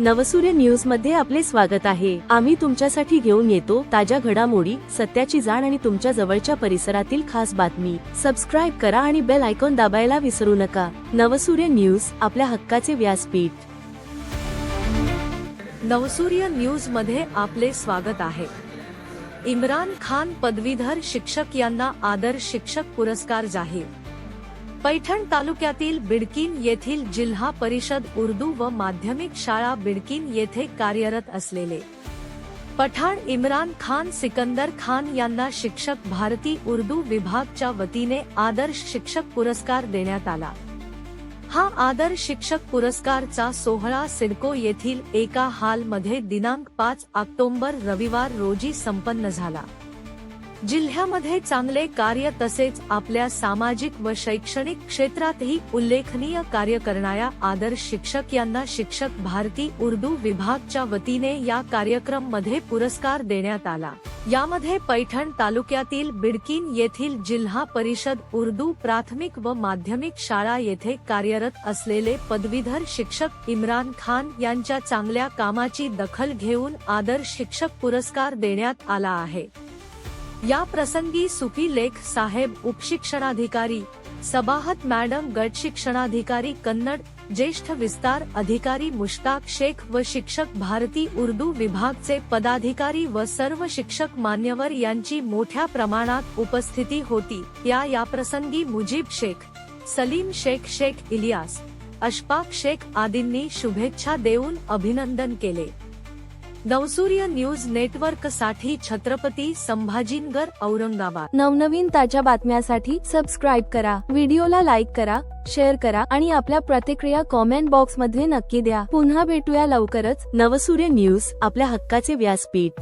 नवसूर्य न्यूजमध्ये आपले स्वागत आहे. आम्ही तुमच्यासाठी घेऊन येतो ताज्या घडामोडी सत्याची जाण आणि तुमच्या जवळच्या परिसरातील खास बातमी. सबस्क्राईब करा आणि बेल आयकॉन दाबायला विसरू नका. नवसूर्य न्यूज आपल्या हक्काचे व्यासपीठ. नवसूर्य न्यूजमध्ये आपले स्वागत आहे. इम्रान खान पदवीधर शिक्षक यांना आदर शिक्षक पुरस्कार जाहीर पैठण तालुक्यातील बिडकीन येथील जिल्हा परिषद उर्दू व माध्यमिक शाळा बिडकीन येथे कार्यरत असलेले पठाण इम्रान खान सिकंदर खान यांना शिक्षक भारती उर्दू विभागच्या वतीने आदर्श शिक्षक पुरस्कार देण्यात आला. हा आदर्श शिक्षक पुरस्कारचा सोहळा सिडको येथील एका हॉलमध्ये दिनांक पाच ऑक्टोंबर रविवार रोजी संपन्न झाला. जिल्ह्यामध्ये चांगले कार्य तसेच आपल्या सामाजिक व शैक्षणिक क्षेत्रातही उल्लेखनीय कार्य करणाऱ्या आदर्श शिक्षक यांना शिक्षक भारती उर्दू विभागच्या वतीने या कार्यक्रममध्ये पुरस्कार देण्यात आला. यामध्ये पैठण तालुक्यातील बिडकीन येथील जिल्हा परिषद उर्दू प्राथमिक व माध्यमिक शाळा येथे कार्यरत असलेले पदवीधर शिक्षक इम्रान खान यांच्या चांगल्या कामाची दखल घेऊन आदर्श शिक्षक पुरस्कार देण्यात आला आहे. या प्रसंगी सुफी लेख साहेब उपशिक्षणाधिकारी सबाहत मॅडम गट शिक्षणाधिकारी कन्नड ज्येष्ठ विस्तार अधिकारी मुश्ताक शेख व शिक्षक भारती उर्दू विभागचे पदाधिकारी व सर्व शिक्षक मान्यवर यांची मोठ्या प्रमाणात उपस्थिती होती. या याप्रसंगी मुजीब शेख सलीम शेख शेख इलियास अशफाक शेख आदींनी शुभेच्छा देऊन अभिनंदन केले. नवसूर्य न्यूज नेटवर्कसाठी छत्रपती संभाजीनगर औरंगाबाद. नवनवीन ताज्या बातम्यासाठी सबस्क्राईब करा व्हिडिओला लाईक करा शेअर करा आणि आपल्या प्रतिक्रिया कॉमेंट बॉक्समध्ये नक्की द्या. पुन्हा भेटूया लवकरच नवसूर्य न्यूज आपल्या हक्काचे व्यासपीठ.